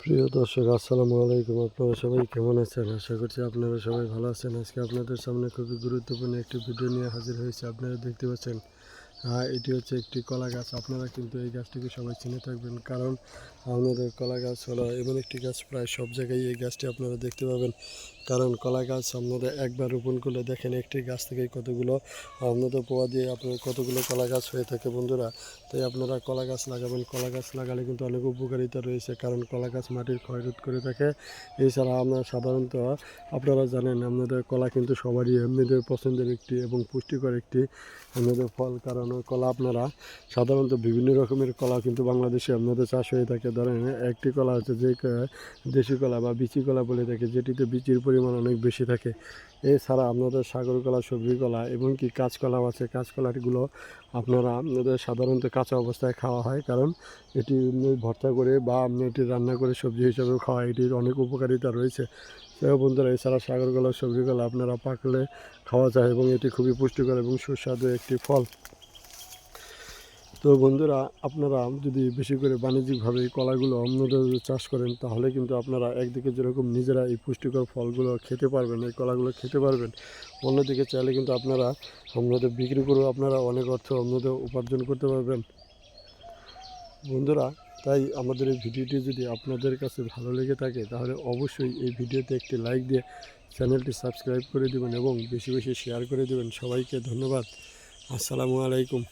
প্রিয় দর্শক, আসসালামু আলাইকুম। আপনারা সবাই কেমন আছেন? আশা করছি আপনারা সবাই ভালো আছেন। আজকে আপনাদের সামনে খুবই গুরুত্বপূর্ণ একটি ভিডিও নিয়ে হাজির হয়েছে। আপনারা দেখতে পাচ্ছেন হ্যাঁ এটি হচ্ছে একটি কলা গাছ। আপনারা কিন্তু এই গাছটিকে সবাই চিনে থাকবেন, কারণ আমাদের কলা গাছ হলো এমন একটি গাছ, প্রায় সব জায়গায় এই গাছটি আপনারা দেখতে পাবেন। কারণ কলা গাছ আপনারা একবার রোপণ করলে দেখেন একটি গাছ থেকে কতগুলো, আপনাদের পোয়া দিয়ে আপনার কতগুলো কলা গাছ হয়ে থাকে বন্ধুরা। তাই আপনারা কলা গাছ লাগাবেন, কলা গাছ লাগালে কিন্তু অনেক উপকারিতা রয়েছে, কারণ কলা গাছ মাটির ক্ষয়রোধ করে থাকে। এছাড়া আমরা সাধারণত, আপনারা জানেন আপনাদের কলা কিন্তু সবারই এমনিদের পছন্দের একটি এবং পুষ্টিকর একটি আপনাদের ফল, কারণ ওই কলা আপনারা সাধারণত বিভিন্ন রকমের কলা কিন্তু বাংলাদেশে আপনাদের চাষ হয়ে থাকে। ধরেন একটি কলা হচ্ছে যে দেশি কলা বা বিচি কলা বলে থাকে, যেটিতে বিচির পরিমাণ অনেক বেশি থাকে। এছাড়া আপনাদের সাগর কলা, সবজি কলা এবং কি কাঁচকলাও আছে। কাঁচকলাগুলো আপনারা আপনাদের সাধারণত কাঁচা অবস্থায় খাওয়া হয়, কারণ এটি ভর্তা করে বা আপনি এটি রান্না করে সবজি হিসাবেও খাওয়া এটির অনেক উপকারিতা রয়েছে। বন্ধুরা, এছাড়া সাগর কলা, সবজি কলা আপনারা পাকলে খাওয়া যায় এবং এটি খুবই পুষ্টিকর এবং সুস্বাদু একটি ফল। তো বন্ধুরা, আপনারা যদি বেশি করে বাণিজ্যিকভাবে কলাগুলো অন্যদের চাষ করেন, তাহলে কিন্তু আপনারা একদিকে যেরকম নিজেরা এই পুষ্টিকর ফলগুলো খেতে পারবেন, এই কলাগুলো খেতে পারবেন, অন্যদিকে চাইলে কিন্তু আপনারা অন্যদের বিক্রি করেও আপনারা অনেক অর্থ অন্যদের উপার্জন করতে পারবেন। বন্ধুরা, তাই আমাদের এই ভিডিওটি যদি আপনাদের কাছে ভালো লেগে থাকে, তাহলে অবশ্যই এই ভিডিওতে একটি লাইক দিয়ে চ্যানেলটি সাবস্ক্রাইব করে দেবেন এবং বেশি বেশি শেয়ার করে দেবেন। সবাইকে ধন্যবাদ। আসসালামু আলাইকুম।